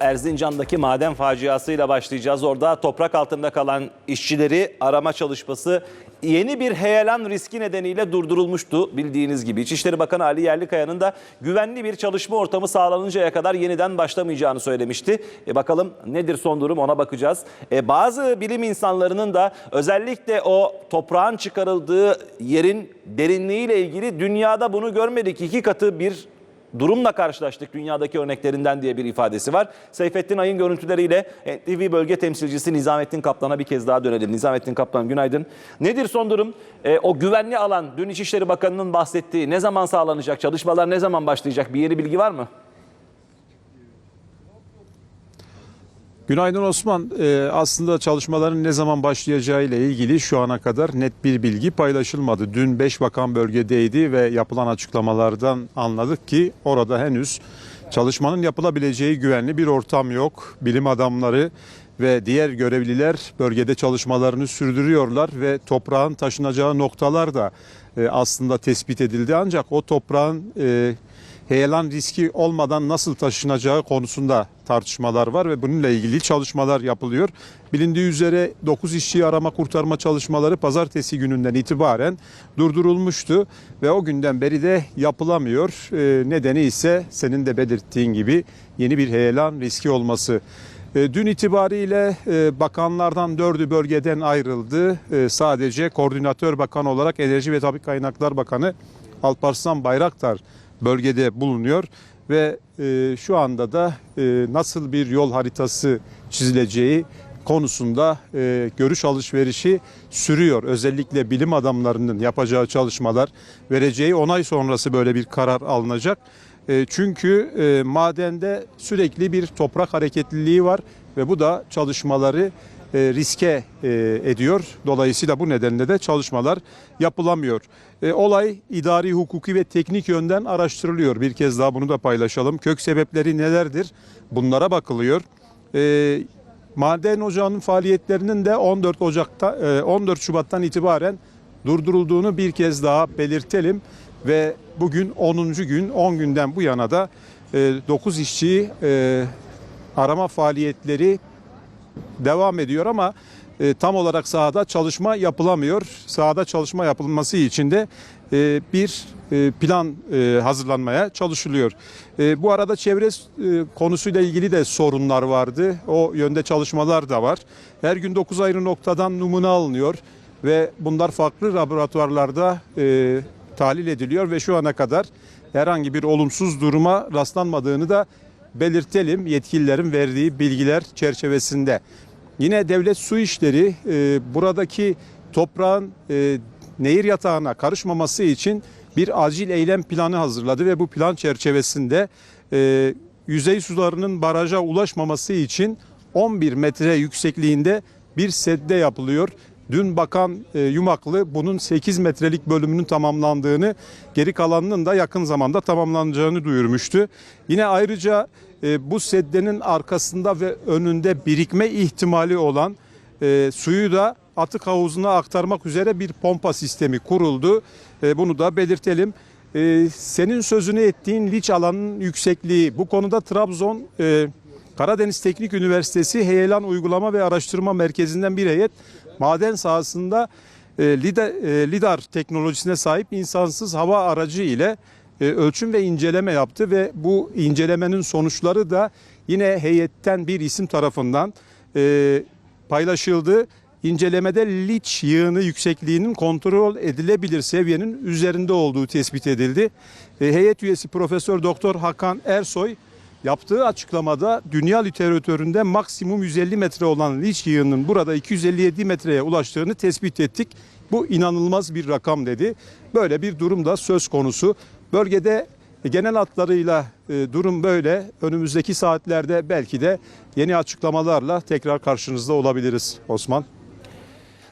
Erzincan'daki maden faciasıyla başlayacağız. Orada toprak altında kalan işçileri arama çalışması yeni bir heyelan riski nedeniyle durdurulmuştu bildiğiniz gibi. İçişleri Bakanı Ali Yerlikaya'nın da güvenli bir çalışma ortamı sağlanıncaya kadar yeniden başlamayacağını söylemişti. E bakalım nedir son durum ona bakacağız. E bazı bilim insanlarının da özellikle o toprağın çıkarıldığı yerin derinliğiyle ilgili dünyada bunu görmedik iki katı bir durumla karşılaştık dünyadaki örneklerinden diye bir ifadesi var. Seyfettin Ay'ın görüntüleriyle NTV bölge temsilcisi Nizamettin Kaplan'a bir kez daha dönelim. Nizamettin Kaplan günaydın. Nedir son durum? E, o güvenli alan dün İçişleri Bakanı'nın bahsettiği ne zaman sağlanacak? Çalışmalar ne zaman başlayacak? Bir yeni bilgi var mı? Günaydın Osman. Ee, aslında çalışmaların ne zaman başlayacağı ile ilgili şu ana kadar net bir bilgi paylaşılmadı. Dün 5 bakan bölgedeydi ve yapılan açıklamalardan anladık ki orada henüz çalışmanın yapılabileceği güvenli bir ortam yok. Bilim adamları ve diğer görevliler bölgede çalışmalarını sürdürüyorlar ve toprağın taşınacağı noktalar da e, aslında tespit edildi. Ancak o toprağın e, heyelan riski olmadan nasıl taşınacağı konusunda tartışmalar var ve bununla ilgili çalışmalar yapılıyor. Bilindiği üzere 9 işçi arama kurtarma çalışmaları pazartesi gününden itibaren durdurulmuştu ve o günden beri de yapılamıyor. Ee, nedeni ise senin de belirttiğin gibi yeni bir heyelan riski olması. E, Dün itibariyle e, bakanlardan dördü bölgeden ayrıldı. E, Sadece koordinatör bakan olarak Enerji ve Tabi Kaynaklar Bakanı Alparslan Bayraktar bölgede bulunuyor ve e, şu anda da e, nasıl bir yol haritası çizileceği konusunda e, görüş alışverişi sürüyor. Özellikle bilim adamlarının yapacağı çalışmalar vereceği onay sonrası böyle bir karar alınacak. E, çünkü e, madende sürekli bir toprak hareketliliği var ve bu da çalışmaları riske e, ediyor. Dolayısıyla bu nedenle de çalışmalar yapılamıyor. E, olay idari, hukuki ve teknik yönden araştırılıyor. Bir kez daha bunu da paylaşalım. Kök sebepleri nelerdir? Bunlara bakılıyor. E, maden ocağının faaliyetlerinin de 14 Ocak'ta e, 14 Şubat'tan itibaren durdurulduğunu bir kez daha belirtelim ve bugün 10. gün 10 günden bu yana da 9 işçi e, arama faaliyetleri devam ediyor ama e, tam olarak sahada çalışma yapılamıyor. Sahada çalışma yapılması için de e, bir e, plan e, hazırlanmaya çalışılıyor. E, bu arada çevre e, konusuyla ilgili de sorunlar vardı. O yönde çalışmalar da var. Her gün 9 ayrı noktadan numune alınıyor ve bunlar farklı laboratuvarlarda e, tahlil ediliyor ve şu ana kadar herhangi bir olumsuz duruma rastlanmadığını da belirtelim yetkililerin verdiği bilgiler çerçevesinde. Yine devlet su işleri e, buradaki toprağın e, nehir yatağına karışmaması için bir acil eylem planı hazırladı ve bu plan çerçevesinde e, yüzey sularının baraja ulaşmaması için 11 metre yüksekliğinde bir sedde yapılıyor. Dün Bakan e, Yumaklı bunun 8 metrelik bölümünün tamamlandığını, geri kalanının da yakın zamanda tamamlanacağını duyurmuştu. Yine ayrıca e, bu seddenin arkasında ve önünde birikme ihtimali olan e, suyu da atık havuzuna aktarmak üzere bir pompa sistemi kuruldu. E, bunu da belirtelim. E, senin sözünü ettiğin liç alanının yüksekliği bu konuda Trabzon e, Karadeniz Teknik Üniversitesi Heyelan Uygulama ve Araştırma Merkezi'nden bir heyet maden sahasında e, e, LIDAR teknolojisine sahip insansız hava aracı ile e, ölçüm ve inceleme yaptı ve bu incelemenin sonuçları da yine heyetten bir isim tarafından paylaşıldı. İncelemede liç yığını yüksekliğinin kontrol edilebilir seviyenin üzerinde olduğu tespit edildi. Heyet üyesi Profesör Doktor Hakan Ersoy yaptığı açıklamada dünya literatüründe maksimum 150 metre olan liç yığının burada 257 metreye ulaştığını tespit ettik. Bu inanılmaz bir rakam dedi. Böyle bir durum da söz konusu. Bölgede genel hatlarıyla e, durum böyle. Önümüzdeki saatlerde belki de yeni açıklamalarla tekrar karşınızda olabiliriz Osman.